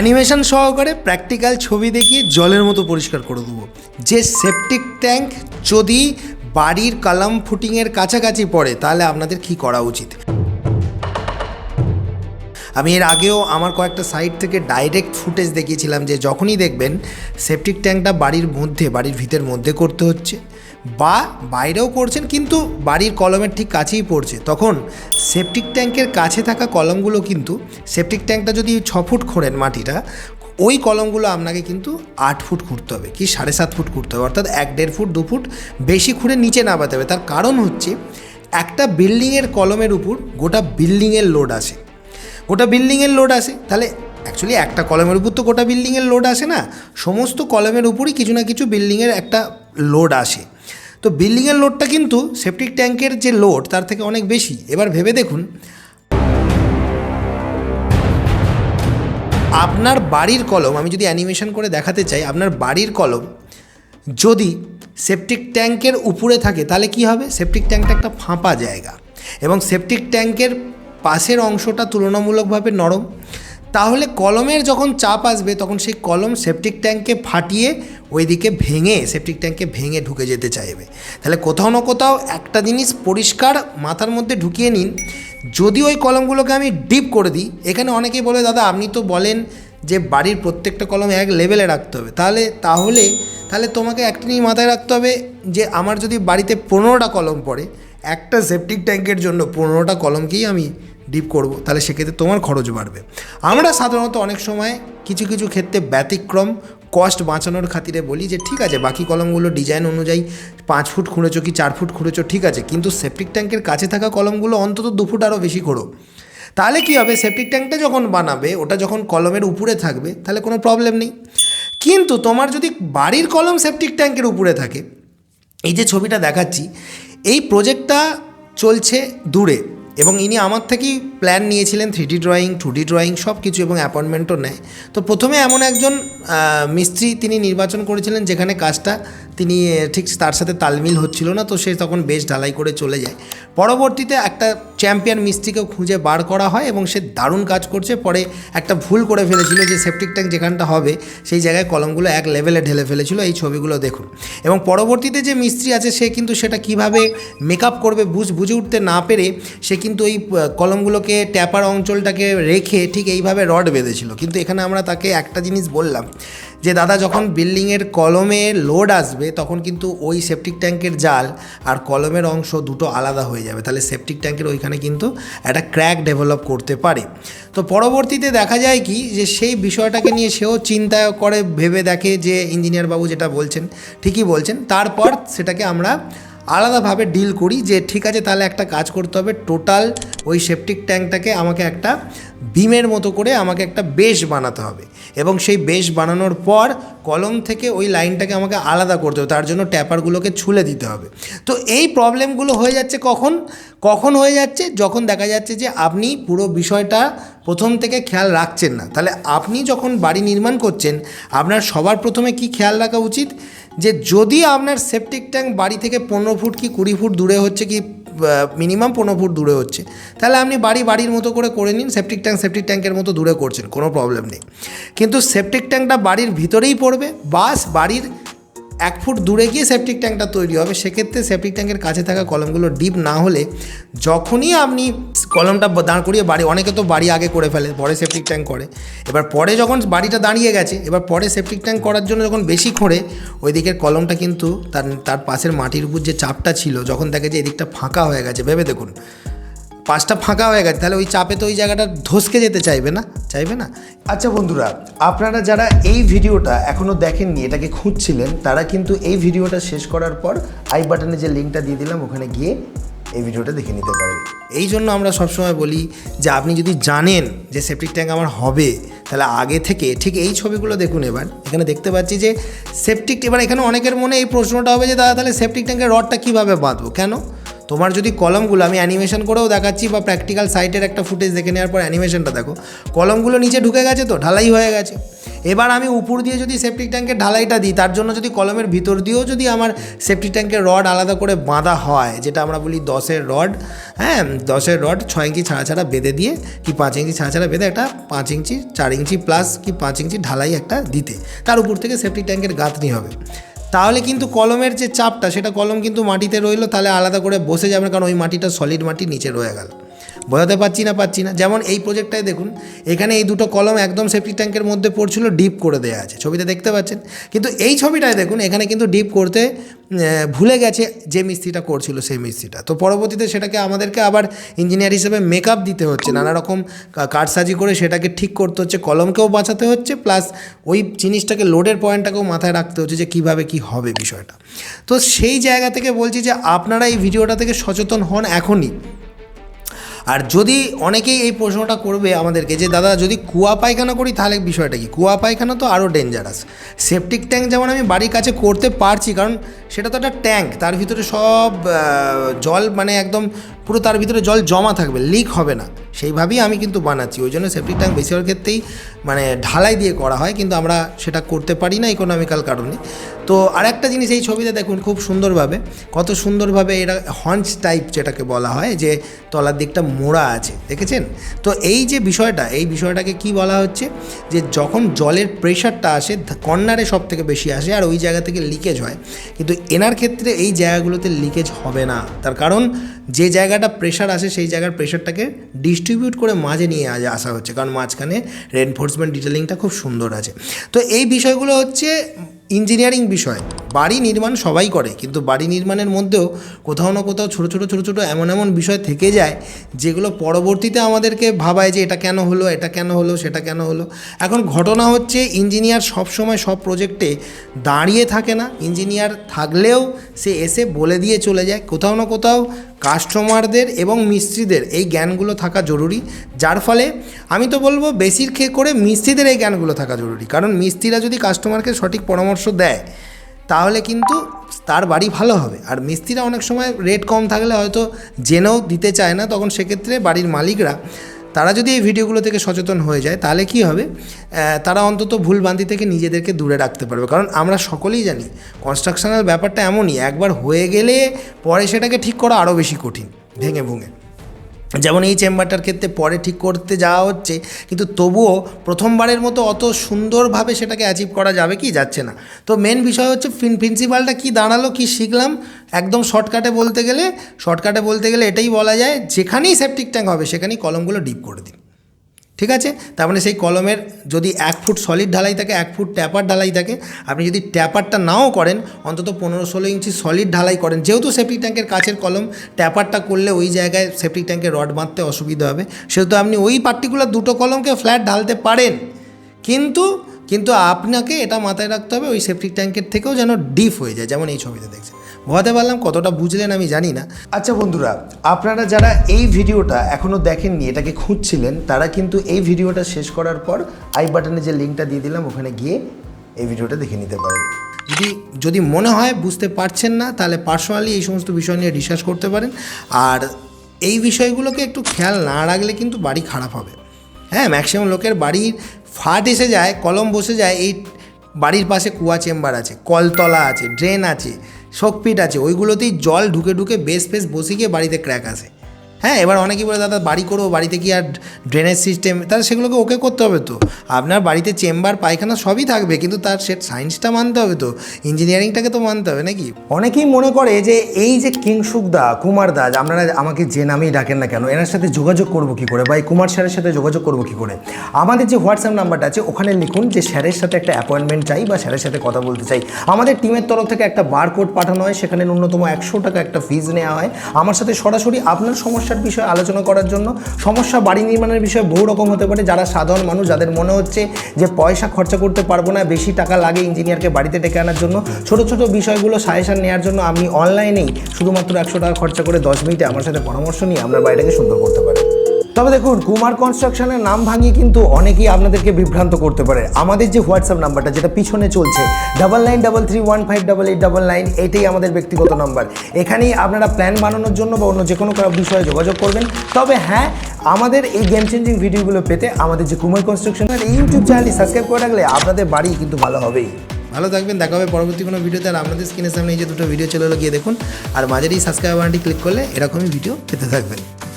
Animation সহকারে practical ছবি দেখিয়ে জলের মতো পরিষ্কার করে দেবো। যে সেপটিক ট্যাঙ্ক যদি বাড়ির কালাম ফুটিংয়ের কাছাকাছি পড়ে, তাহলে আপনাদের কি করা উচিত? আমি এর আগেও আমার কয়েকটা সাইট থেকে ডাইরেক্ট ফুটেজ দেখিয়েছিলাম যে যখনই দেখবেন সেপটিক ট্যাঙ্কটা বাড়ির মধ্যে, বাড়ির ভিতের মধ্যে করতে হচ্ছে বা বাইরেও করছেন কিন্তু বাড়ির কলমের ঠিক কাছেই পড়ছে। তখন সেপটিক ট্যাঙ্কের কাছে থাকা কলমগুলো কিন্তু সেপটিক ট্যাঙ্কটা যদি ছ ফুট খোঁড়েন মাটিটা, ওই কলমগুলো আপনাকে কিন্তু আট ফুট খুঁড়তে হবে কি সাড়ে সাত ফুট খুঁড়তে হবে। অর্থাৎ এক দেড় ফুট, দু ফুট বেশি খুঁড়ে নিচে নামাতে হবে। তার কারণ হচ্ছে একটা বিল্ডিংয়ের কলমের উপর গোটা বিল্ডিংয়ের লোড আসে। গোটা বিল্ডিংয়ের লোড আসে। তাহলে অ্যাকচুয়ালি একটা কলমের উপর তো গোটা বিল্ডিংয়ের লোড আসে না। সমস্ত কলমের উপরই কিছু না কিছু বিল্ডিংয়ের একটা লোড আসে। তো বিল্ডিংয়ের লোডটা কিন্তু সেপটিক ট্যাঙ্কের যে লোড তার থেকে অনেক বেশি। এবার ভেবে দেখুন, আপনার বাড়ির কলম আমি যদি অ্যানিমেশন করে দেখাতে চাই, আপনার বাড়ির কলম যদি সেপটিক ট্যাঙ্কের উপরে থাকে, তাহলে কি হবে? সেপটিক ট্যাঙ্কটা একটা ফাঁপা জায়গা। এবং সেপটিক ট্যাঙ্কের পাশের অংশটা তুলনামূলকভাবে নরম। তাহলে কলমের যখন চাপ আসবে, তখন সেই কলম সেপটিক ট্যাঙ্কে ফাটিয়ে ওইদিকে ভেঙে সেপটিক ট্যাঙ্কে ভেঙে ঢুকে যেতে চাইবে। তাহলে কোথাও না কোথাও একটা জিনিস পরিষ্কার মাথার মধ্যে ঢুকিয়ে নিন। যদি ওই কলমগুলোকে আমি ডিপ করে দিই, এখানে অনেকেই বলে, দাদা, আপনি তো বলেন যে বাড়ির প্রত্যেকটা কলম এক লেভেলে রাখতে হবে। তাহলে তাহলে তাহলে তোমাকে একটা নিয়ে মাথায় রাখতে হবে যে, আমার যদি বাড়িতে পনেরোটা কলম পড়ে একটা সেপটিক ট্যাঙ্কের জন্য পনেরোটা কলমকেই আমি ডিপ করব। তাহলে সেক্ষেত্রে তোমার খরচ বাড়বে। আমরা সাধারণত অনেক সময় কিছু কিছু ক্ষেত্রে ব্যতিক্রম কস্ট বাঁচানোর খাতিরে বলি যে, ঠিক আছে, বাকি কলমগুলো ডিজাইন অনুযায়ী পাঁচ ফুট খুঁড়েছো কি, চার ফুট খুঁড়েছো, ঠিক আছে। কিন্তু সেপটিক ট্যাঙ্কের কাছে থাকা কলমগুলো অন্তত দু ফুট আরও বেশি খোঁড়ো। তাহলে কী হবে? সেপটিক ট্যাঙ্কটা যখন বানাবে, ওটা যখন কলমের উপরে থাকবে, তাহলে কোনো প্রবলেম নেই। কিন্তু তোমার যদি বাড়ির কলম সেপটিক ট্যাঙ্কের উপরে থাকে, এই যে ছবিটা দেখাচ্ছি এই প্রজেক্টটা চলছে দূরে। এবং ইনি আমার থেকেই প্ল্যান নিয়েছিলেন three D drawing two D drawing সব কিছু এবং অ্যাপয়েন্টমেন্টও নেয়। তো প্রথমে এমন একজন মিস্ত্রি তিনি নির্বাচন করেছিলেন যেখানে কাজটা তিনি ঠিক তার সাথে তালমিল হচ্ছিল না, তো সে তখন বেশ ঢালাই করে চলে যায়। পরবর্তীতে একটা চ্যাম্পিয়ন মিস্ত্রিকেও খুঁজে বার করা হয় এবং সে দারুণ কাজ করছে। পরে একটা ভুল করে ফেলেছিল যে সেপটিক ট্যাঙ্ক যেখানটা হবে, সেই জায়গায় কলমগুলো এক লেভেলে ঢেলে ফেলেছিল। এই ছবিগুলো দেখুন। এবং পরবর্তীতে যে মিস্ত্রি আছে, সে কিন্তু সেটা কীভাবে মেকআপ করবে বুঝ, বুঝে উঠতে না পেরে সে কিন্তু ওই আহ, কলমগুলোকে ট্যাপার অঞ্চলটাকে রেখে ঠিক এইভাবে রড বেঁধেছিল। কিন্তু এখানে আমরা তাকে একটা জিনিস বললাম যে দাদা যখন বিল্ডিংয়ের কলমে লোড আসবে তখন কিন্তু ওই সেপটিক ট্যাঙ্কের জাল আর কলমের অংশ দুটো আলাদা হয়ে যাবে। তাহলে সেপটিক ট্যাঙ্কের ওইখানে কিন্তু একটা ক্র্যাক ডেভেলপ করতে পারে। তো পরবর্তীতে দেখা যায় কি যে সেই বিষয়টাকে নিয়ে সেও চিন্তা করে ভেবে দেখে যে ইঞ্জিনিয়ার বাবু যেটা বলছেন ঠিকই বলছেন। তারপর সেটাকে আমরা আলাদাভাবে ডিল করি যে ঠিক আছে, তাহলে একটা কাজ করতে হবে। টোটাল ওই সেপটিক ট্যাঙ্কটাকে আমাকে একটা বিমের মতো করে আমাকে একটা বেশ বানাতে হবে। এবং সেই বেশ বানানোর পর কলম থেকে ওই লাইনটাকে আমাকে আলাদা করতে হবে, তার জন্য ট্যাপারগুলোকে ছুলে দিতে হবে। তো এই প্রবলেমগুলো হয়ে যাচ্ছে কখন? কখন হয়ে যাচ্ছে? যখন দেখা যাচ্ছে যে আপনি পুরো বিষয়টা প্রথম থেকে খেয়াল রাখছেন না। তাহলে আপনি যখন বাড়ি নির্মাণ করছেন, আপনার সবার প্রথমে কি খেয়াল রাখা উচিত? যে যদি আপনার সেপটিক ট্যাঙ্ক বাড়ি থেকে পনেরো ফুট কি কুড়ি ফুট দূরে হচ্ছে কি মিনিমাম পনেরো ফুট দূরে হচ্ছে। তাহলে আপনি বাড়ি বাড়ির মতো করে করে নিন সেপটিক ট্যাঙ্ক সেপটিক ট্যাঙ্কের মতো দূরে করছেন, কোনো প্রবলেম নেই। কিন্তু সেপটিক ট্যাঙ্কটা বাড়ির ভিতরেই পড়বে, বাস বাড়ির এক ফুট দূরে গিয়ে সেপটিক ট্যাঙ্কটা তৈরি হবে। সেক্ষেত্রে সেপটিক ট্যাঙ্কের কাছে থাকা কলমগুলো ডিপ না হলে যখনই আপনি কলমটা দাঁড় করিয়ে বাড়ি, অনেকে তো বাড়ি আগে করে ফেলে, পরে সেপটিক ট্যাঙ্ক করে। এবার পরে যখন বাড়িটা দাঁড়িয়ে গেছে, এবার পরে সেপটিক ট্যাঙ্ক করার জন্য যখন বেশি খোঁড়ে ওই দিকের কলমটা কিন্তু তার তার পাশের মাটির উপর যে চাপটা ছিল, যখন দেখে যে এদিকটা ফাঁকা হয়ে গেছে, ভেবে দেখুন। পাশটা ফাঁকা হয়ে গেছে, তাহলে ওই চাপে তো ওই জায়গাটা ধসকে যেতে চাইবে না? চাইবে না? আচ্ছা বন্ধুরা, আপনারা যারা এই ভিডিওটা এখনও দেখেননি, এটাকে খুঁজছিলেন, তারা কিন্তু এই ভিডিওটা শেষ করার পর আই বাটনে যে লিঙ্কটা দিয়ে দিলাম, ওখানে গিয়ে এই ভিডিওটা দেখে নিতে পারেন। এই জন্য আমরা সবসময় বলি যে, আপনি যদি জানেন যে সেপটিক ট্যাঙ্ক আমার হবে, তাহলে আগে থেকে ঠিক এই ছবিগুলো দেখুন এবার। এখানে দেখতে পাচ্ছি যে সেপটিক এবার এখানে অনেকের মনে এই প্রশ্নটা হবে যে, দাদা, তাহলে সেপটিক ট্যাঙ্কের রডটা কীভাবে বাঁধবো? কেন? তোমার যদি কলমগুলো, আমি অ্যানিমেশন করেও দেখাচ্ছি বা প্র্যাকটিক্যাল সাইটের একটা ফুটেজ দেখে নেওয়ার পর অ্যানিমেশনটা দেখো। কলমগুলো নিচে ঢুকে গেছে তো, ঢালাই হয়ে গেছে। এবার আমি উপর দিয়ে যদি সেপটিক ট্যাঙ্কের ঢালাইটা দিই, তার জন্য যদি কলমের ভিতর দিয়েও যদি আমার সেপটিক ট্যাঙ্কের রড আলাদা করে বাঁধা হয়, যেটা আমরা বলি দশের রড হ্যাঁ দশের রড ছয় ইঞ্চি ছাড়া ছাড়া বেঁধে দিয়ে কি পাঁচ ইঞ্চি ছাড়া ছাড়া বেঁধে একটা পাঁচ ইঞ্চি, চার ইঞ্চি প্লাস কি পাঁচ ইঞ্চি ঢালাই একটা দিতে। তার উপর থেকে সেপটিক ট্যাঙ্কের গাঁথনি হবে। তাহলে কিন্তু কলমের যে চাপটা, সেটা কলম কিন্তু মাটিতে রইল, তাহলে আলাদা করে বসে যাবে কারণ ওই মাটিটা সলিড মাটি নিচে রয়ে গেল। বোঝাতে পারছি না পাচ্ছি না। যেমন এই প্রজেক্টটায় দেখুন, এখানে এই দুটো কলম একদম সেফটি ট্যাঙ্কের মধ্যে পড়ছিল ডিপ করে দেওয়া আছে। ছবিতে দেখতে পাচ্ছেন। কিন্তু এই ছবিটায় দেখুন, এখানে কিন্তু ডিপ করতে ভুলে গেছে যে মিস্ত্রিটা করছিল সেই মিস্ত্রিটা। তো পরবর্তীতে সেটাকে আমাদেরকে আবার ইঞ্জিনিয়ার হিসেবে মেকআপ দিতে হচ্ছে। নানা রকম কা- কারসাজি করে সেটাকে ঠিক করতে হচ্ছে কলমকেও বাঁচাতে হচ্ছে প্লাস ওই জিনিসটাকে লোডের পয়েন্টটাকেও মাথায় রাখতে হচ্ছে যে কীভাবে কি হবে বিষয়টা। তো সেই জায়গা থেকে বলছি যে আপনারা এই ভিডিওটা থেকে সচেতন হন এখনই। আর যদি অনেকেই এই প্রশ্নটা করবে আমাদেরকে যে, দাদা, যদি কুয়া পায়খানা করি, তাহলে বিষয়টা কি? কুয়া পায়খানা তো আরও ডেঞ্জারাস সেপটিক ট্যাঙ্ক যেমন আমি বাড়ির কাছে করতে পারছি, কারণ সেটা তো একটা ট্যাঙ্ক তার ভিতরে সব জল মানে একদম পুরো তার ভিতরে জল জমা থাকবে লিক হবে না। সেইভাবেই আমি কিন্তু বানাচ্ছি। ওই জন্য সেপটিক ট্যাঙ্ক বেশিরভাগ ক্ষেত্রেই মানে ঢালাই দিয়ে করা হয়, কিন্তু আমরা সেটা করতে পারি না ইকোনমিক্যাল কারণে। তো আরেকটা জিনিস এই ছবিতে দেখুন খুব সুন্দরভাবে, কত সুন্দরভাবে এটা হঞ্চ টাইপ যেটাকে বলা হয়, যে তলার দিকটা মোড়া আছে, দেখেছেন? তো এই যে বিষয়টা, এই বিষয়টাকে কি বলা হচ্ছে? যে যখন জলের প্রেশারটা আসে কর্নারে সব থেকে বেশি আসে আর ওই জায়গা থেকে লিকেজ হয়, কিন্তু এনার ক্ষেত্রে এই জায়গাগুলোতে লিকেজ হবে না। তার কারণ যে জায়গাটা প্রেশার আসে, সেই জায়গার প্রেশারটাকে ডিস্ট্রিবিউট করে মাঝে নিয়ে আসা হচ্ছে। কারণ মাঝখানে রেনফোর্সমেন্ট ডিটেলিংটা খুব সুন্দর আছে। তো এই বিষয়গুলো হচ্ছে ইঞ্জিনিয়ারিং বিষয়। বাড়ি নির্মাণ সবাই করে, কিন্তু বাড়ি নির্মাণের মধ্যেও কোথাও না কোথাও ছোটো ছোটো ছোটো ছোটো এমন এমন বিষয় থেকে যায়, যেগুলো পরবর্তীতে আমাদেরকে ভাবায় যে এটা কেন হলো, এটা কেন হলো, সেটা কেন হলো। এখন ঘটনা হচ্ছে ইঞ্জিনিয়ার সবসময় সব প্রজেক্টে দাঁড়িয়ে থাকে না। ইঞ্জিনিয়ার থাকলেও সে এসে বলে দিয়ে চলে যায়। কোথাও না কোথাও কাস্টমারদের এবং মিস্ত্রিদের এই জ্ঞানগুলো থাকা জরুরি, যার ফলে আমি তো বলব বেশির খে করে মিস্ত্রিদের এই জ্ঞানগুলো থাকা জরুরি। কারণ মিস্ত্রিরা যদি কাস্টমারকে সঠিক পরামর্শ দেয়, তাহলে কিন্তু তার বাড়ি ভালো হবে। আর মিস্ত্রিরা অনেক সময় রেট কম থাকলে হয়তো জেনেও দিতে চায় না, তখন সেক্ষেত্রে বাড়ির মালিকরা তারা যদি এই ভিডিওগুলো থেকে সচেতন হয়ে যায়, তাহলে কি হবে? তারা অন্তত ভুলভ্রান্তি থেকে নিজেদেরকে দূরে রাখতে পারবে। কারণ আমরা সকলেই জানি কনস্ট্রাকশনাল ব্যাপারটা এমনই, একবার হয়ে গেলে পরে সেটাকে ঠিক করা আরও বেশি কঠিন, ভেঙে ভুঙে। যেমন এই চেম্বারটার ক্ষেত্রে পরে ঠিক করতে যাওয়া হচ্ছে, কিন্তু তবুও প্রথমবারের মতো অত সুন্দরভাবে সেটাকে অ্যাচিভ করা যাবে কি যাচ্ছে না। তো মেন বিষয় হচ্ছে প্রিন্সিপালটা কি দাঁড়াল, কি শিখলাম, একদম শর্টকাটে বলতে গেলে শর্টকাটে বলতে গেলে এটাই বলা যায়, যেখানেই সেপটিক ট্যাঙ্ক হবে, সেখানেই কলমগুলো ডিপ করে দিন। ঠিক আছে? তার মানে সেই কলমের যদি এক ফুট সলিড ঢালাই থাকে, এক ফুট ট্যাপার ঢালাই থাকে, আপনি যদি ট্যাপারটা নাও করেন, অন্তত পনেরো ষোলো ইঞ্চি সলিড ঢালাই করেন, যেহেতু সেফটিক ট্যাঙ্কের কাছের কলম ট্যাপারটা করলে ওই জায়গায় সেফটিক ট্যাঙ্কের রড বাঁধতে অসুবিধা হবে। সেহেতু আপনি ওই পার্টিকুলার দুটো কলমকে ফ্ল্যাট ঢালতে পারেন। কিন্তু কিন্তু আপনাকে এটা মাথায় রাখতে হবে, ওই সেপটিক ট্যাঙ্কের থেকেও যেন ডিপ হয়ে যায়, যেমন এই ছবিতে দেখছেন। বোঝাতে পারলাম কতটা বুঝলেন আমি জানি না। আচ্ছা বন্ধুরা, আপনারা যারা এই ভিডিওটা এখনও দেখেননি, এটাকে খুঁজছিলেন, তারা কিন্তু এই ভিডিওটা শেষ করার পর আই বাটনে যে লিঙ্কটা দিয়ে দিলাম, ওখানে গিয়ে এই ভিডিওটা দেখে নিতে পারেন। যদি যদি মনে হয় বুঝতে পারছেন না, তাহলে পার্সোনালি এই সমস্ত বিষয় নিয়ে রিসার্চ করতে পারেন। আর এই বিষয়গুলোকে একটু খেয়াল না রাখলে কিন্তু বাড়ি খারাপ হবে। হ্যাঁ ম্যাক্সিমাম লোকের বাড়ির ফাট এসে যায়, কলম বসে যায়, এই বাড়ির পাশে কুয়া চেম্বার আছে, কলতলা আছে, ড্রেন আছে শোকপিট আছে, ওইগুলোতেই জল ঢুকে ঢুকে বেশ ফেস বসে গিয়ে বাড়িতে ক্র্যাক আসে। হ্যাঁ এবার অনেকেই বলে, দাদা, বাড়ি করব বাড়িতে কি আর ড্রেনেজ সিস্টেম তাহলে সেগুলোকে ওকে করতে হবে তো। আপনার বাড়িতে চেম্বার পায়খানা সবই থাকবে, কিন্তু তার সে সায়েন্সটা মানতে হবে তো। ইঞ্জিনিয়ারিংটাকে তো মানতে হবে নাকি? অনেকেই মনে করে যে, এই যে কিংসুক দা, কুমার দা আপনারা আমাকে যে নামেই ডাকেন না কেন, এনার সাথে যোগাযোগ করব কি করে? বা এই কুমার স্যারের সাথে যোগাযোগ করব কি করে? আমাদের যে হোয়াটসঅ্যাপ নাম্বারটা আছে, ওখানে লিখুন যে, স্যারের সাথে একটা অ্যাপয়েন্টমেন্ট চাই বা স্যারের সাথে কথা বলতে চাই। আমাদের টিমের তরফ থেকে একটা বারকোড পাঠানো হয়, সেখানে ন্যূনতম একশো টাকা একটা ফিজ নেওয়া হয়। আমার সাথে সরাসরি আপনার সমস্যার বিষয়ে আলোচনা করার জন্য। সমস্যা বাড়ি নির্মাণের বিষয়ে বহু রকম হতে পারে। যারা সাধারণ মানুষ, যাদের মনে হচ্ছে যে পয়সা খরচা করতে পারব না, বেশি টাকা লাগে ইঞ্জিনিয়ারকে বাড়িতে ডেকে আনার জন্য, ছোট ছোট বিষয়গুলো সাজেশন নেওয়ার জন্য আমি অনলাইনেই শুধুমাত্র একশো টাকা খরচা করে দশ মিনিটে আমার সাথে পরামর্শ নিয়ে আপনার বাড়িটাকে সুন্দর করতে পারেন তবে দেখুন, কুমার কনস্ট্রাকশনের নাম ভাঙিয়ে কিন্তু অনেকেই আপনাদেরকে বিভ্রান্ত করতে পারে। আমাদের যে হোয়াটসঅ্যাপ নাম্বারটা, যেটা পিছনে চলছে double nine double three one five double eight double nine এটাই আমাদের ব্যক্তিগত নাম্বার। এখানেই আপনারা প্ল্যান বানানোর জন্য বা অন্য যে কোনো বিষয়ে যোগাযোগ করবেন। তবে হ্যাঁ আমাদের এই গেম চেঞ্জিং ভিডিওগুলো পেতে আমাদের যে কুমার কনস্ট্রাকশন এই ইউটিউব চ্যানেলটি সাবস্ক্রাইব করে রাখলে আপনাদের বাড়ি কিন্তু ভালো হবেই। ভালো থাকবেন, দেখা হবে পরবর্তী কোনো ভিডিওতে আর আপনাদের স্ক্রিনের সামনে এই যে দুটো ভিডিও চলে গিয়ে দেখুন। আর মাঝের এই সাবস্ক্রাইব বাটনটি ক্লিক করলে এরকমই ভিডিও পেতে থাকবেন।